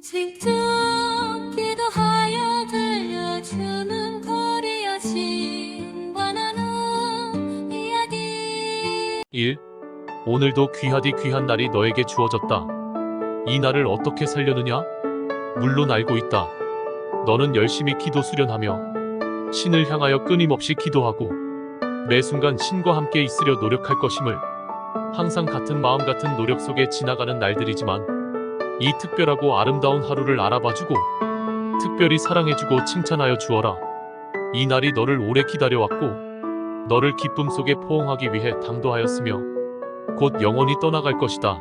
직접 기도하여 들려주는 거리여 신관하는 이야기 1. 오늘도 귀하디 귀한 날이 너에게 주어졌다. 이 날을 어떻게 살려느냐? 물론 알고 있다. 너는 열심히 기도 수련하며 신을 향하여 끊임없이 기도하고 매 순간 신과 함께 있으려 노력할 것임을 항상 같은 마음 같은 노력 속에 지나가는 날들이지만 이 특별하고 아름다운 하루를 알아봐주고 특별히 사랑해주고 칭찬하여 주어라. 이 날이 너를 오래 기다려왔고 너를 기쁨 속에 포옹하기 위해 당도하였으며 곧 영원히 떠나갈 것이다.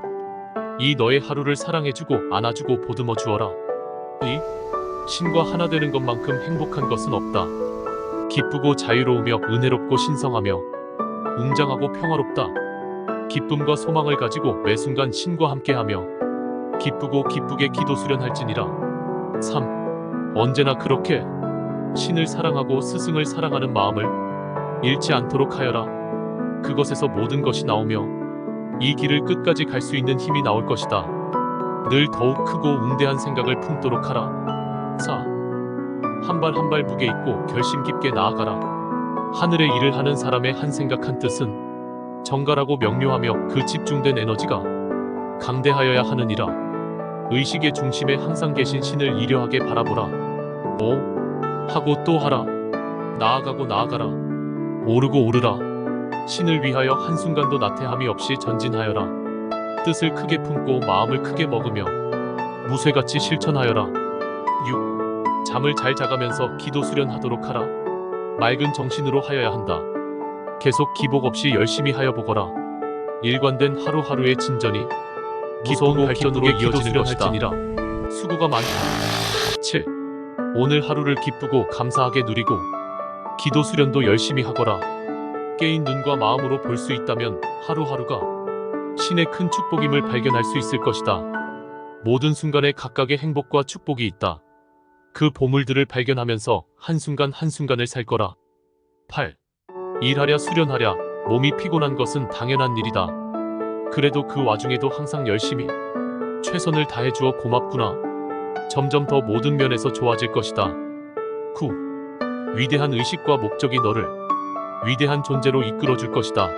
이 너의 하루를 사랑해주고 안아주고 보듬어 주어라. 이 신과 하나 되는 것만큼 행복한 것은 없다. 기쁘고 자유로우며 은혜롭고 신성하며 웅장하고 평화롭다. 기쁨과 소망을 가지고 매 순간 신과 함께하며 기쁘고 기쁘게 기도 수련할지니라. 3. 언제나 그렇게 신을 사랑하고 스승을 사랑하는 마음을 잃지 않도록 하여라. 그것에서 모든 것이 나오며 이 길을 끝까지 갈 수 있는 힘이 나올 것이다. 늘 더욱 크고 웅대한 생각을 품도록 하라. 4. 한 발 한 발 무게 있고 결심 깊게 나아가라. 하늘의 일을 하는 사람의 한 생각 한 뜻은 정갈하고 명료하며 그 집중된 에너지가 강대하여야 하느니라. 의식의 중심에 항상 계신 신을 이려하게 바라보라. 5. 하고 또 하라. 나아가고 나아가라. 오르고 오르라. 신을 위하여 한순간도 나태함이 없이 전진하여라. 뜻을 크게 품고 마음을 크게 먹으며 무쇠같이 실천하여라. 6. 잠을 잘 자가면서 기도 수련하도록 하라. 맑은 정신으로 하여야 한다. 계속 기복 없이 열심히 하여 보거라. 일관된 하루하루의 진전이 무서운 발전으로 이어지는 것이다. 수고가 많다. 7. 오늘 하루를 기쁘고 감사하게 누리고 기도 수련도 열심히 하거라. 깨인 눈과 마음으로 볼 수 있다면 하루하루가 신의 큰 축복임을 발견할 수 있을 것이다. 모든 순간에 각각의 행복과 축복이 있다. 그 보물들을 발견하면서 한순간 한순간을 살 거라. 8. 일하랴 수련하랴 몸이 피곤한 것은 당연한 일이다. 그래도 그 와중에도 항상 열심히 최선을 다해 주어 고맙구나. 점점 더 모든 면에서 좋아질 것이다. 9. 위대한 의식과 목적이 너를 위대한 존재로 이끌어 줄 것이다.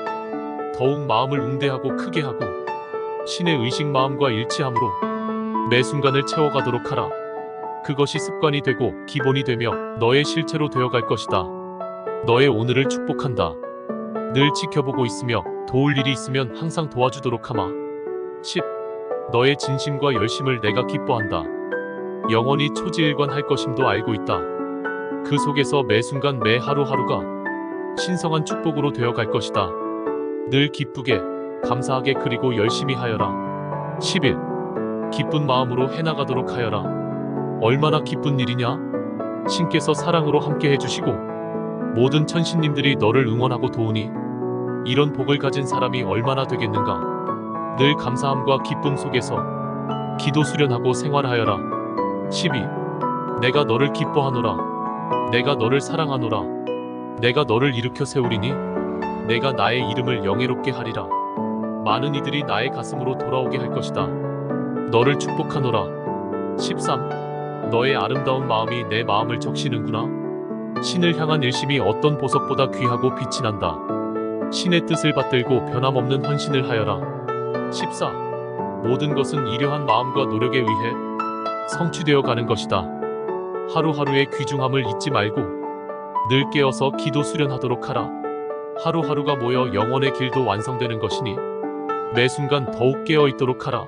더욱 마음을 웅대하고 크게 하고 신의 의식 마음과 일치함으로 매 순간을 채워가도록 하라. 그것이 습관이 되고 기본이 되며 너의 실체로 되어갈 것이다. 너의 오늘을 축복한다. 늘 지켜보고 있으며 도울 일이 있으면 항상 도와주도록 하마. 10. 너의 진심과 열심을 내가 기뻐한다. 영원히 초지일관할 것임도 알고 있다. 그 속에서 매 순간 매 하루하루가 신성한 축복으로 되어 갈 것이다. 늘 기쁘게, 감사하게 그리고 열심히 하여라. 11. 기쁜 마음으로 해나가도록 하여라. 얼마나 기쁜 일이냐? 신께서 사랑으로 함께 해주시고 모든 천신님들이 너를 응원하고 도우니 이런 복을 가진 사람이 얼마나 되겠는가? 늘 감사함과 기쁨 속에서 기도 수련하고 생활하여라. 12. 내가 너를 기뻐하노라. 내가 너를 사랑하노라. 내가 너를 일으켜 세우리니 내가 나의 이름을 영예롭게 하리라. 많은 이들이 나의 가슴으로 돌아오게 할 것이다. 너를 축복하노라. 13. 너의 아름다운 마음이 내 마음을 적시는구나. 신을 향한 일심이 어떤 보석보다 귀하고 빛이 난다. 신의 뜻을 받들고 변함없는 헌신을 하여라. 14. 모든 것은 이러한 마음과 노력에 의해 성취되어 가는 것이다. 하루하루의 귀중함을 잊지 말고 늘 깨어서 기도 수련하도록 하라. 하루하루가 모여 영원의 길도 완성되는 것이니 매 순간 더욱 깨어 있도록 하라.